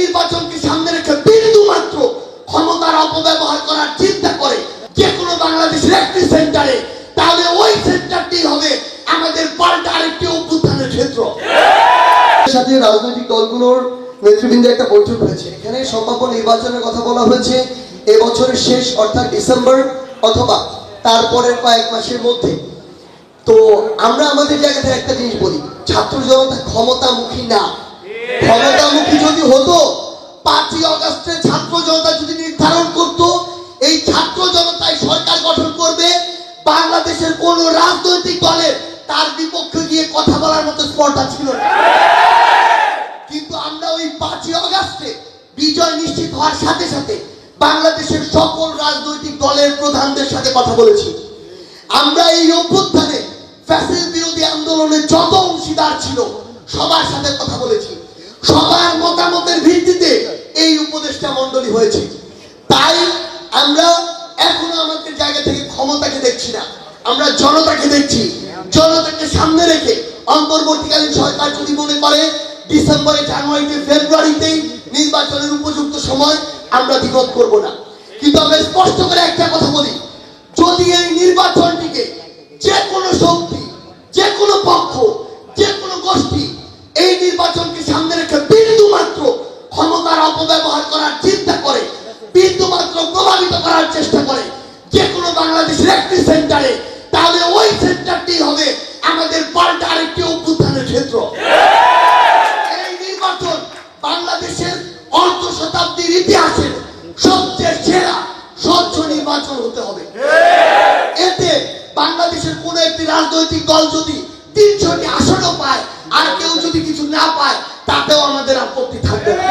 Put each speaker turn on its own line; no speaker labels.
নির্বাচনকে সামনে রেখে বিন্দু মাত্র ক্ষমতার অপব্যবহার করার চিন্তা করে যে কোনো বাংলাদেশের একটি সেন্টারে, তাহলে ওই সেন্টারটি হবে আমাদের পাল্টা আরেকটি অভ্যুত্থানের ক্ষেত্র।
সাথে রাজনৈতিক দলগুলোর নেতৃবৃন্দে একটা বৈঠক হয়েছে। এখানে সম্ভাব্য নির্বাচনের কথা বলা হয়েছে। এবছরের শেষ, অর্থাৎ ডিসেম্বর অথবা তারপরের কয়েক মাসের মধ্যে। তো আমরা আমাদের জায়গা থেকে একটা জিনিস বলি, ছাত্র জনতা ক্ষমতামুখী না। ক্ষমতামুখী যদি হতো, পাঁচই অগস্টে ছাত্র জনতা যদি নির্ধারণ করত, এই ছাত্র জনতাই সরকার গঠন করবে, বাংলাদেশের কোন রাজনৈতিক দলের তার বিপক্ষে গিয়ে কথা বলার মতো স্পর্ধা ছিল না। কিন্তু আমরা ওই পাঁচই অগাস্টে বিজয় নিশ্চিত হওয়ার সাথে সাথে বাংলাদেশের সকল রাজনৈতিক দলের প্রধানদের সাথে কথা বলেছি। আমরা এই অভ্যুত্থানে ফ্যাসিল বিরোধী আন্দোলনের যত অংশীদার ছিল, সবার সাথে কথা বলেছি। সবার মতামতের ভিত্তিতে এই উপদেষ্টা মণ্ডলী হয়েছে। তাই আমরা এখনও আমাদের জায়গা থেকে ক্ষমতাকে দেখছি না। আমরা জনতাকে দেখছি। জনতাকে সামনে রেখে অন্তর্বর্তীকালীন সরকার যদি মনে করে, ডিসেম্বরে, জানুয়ারিতে, ফেব্রুয়ারিতেই নির্বাচনের উপযুক্ত সময় আমরা দ্বিমত করব না। কিন্তু আমরা স্পষ্ট করে একটা কথা বলি। অপব্যবহার করার চিন্তা করে, বিন্দু মাত্র প্রভাবিত করার চেষ্টা করে যে কোনো বাংলাদেশের একটি সেন্টারে, তাহলে ওই সেন্টারটি হবে আমাদের পাল্টা আরেকটি অভ্যুত্থানের ক্ষেত্র। এই নির্বাচন বাংলাদেশের অর্ধ শতাব্দীর ইতিহাসের সবচেয়ে সেরা, স্বচ্ছ নির্বাচন হতে হবে। এতে বাংলাদেশের কোন একটি রাজনৈতিক দল যদি তিনশোটি আসনও পায়, আর কেউ যদি কিছু না পায়, তাতেও আমাদের আপত্তি থাকবে না।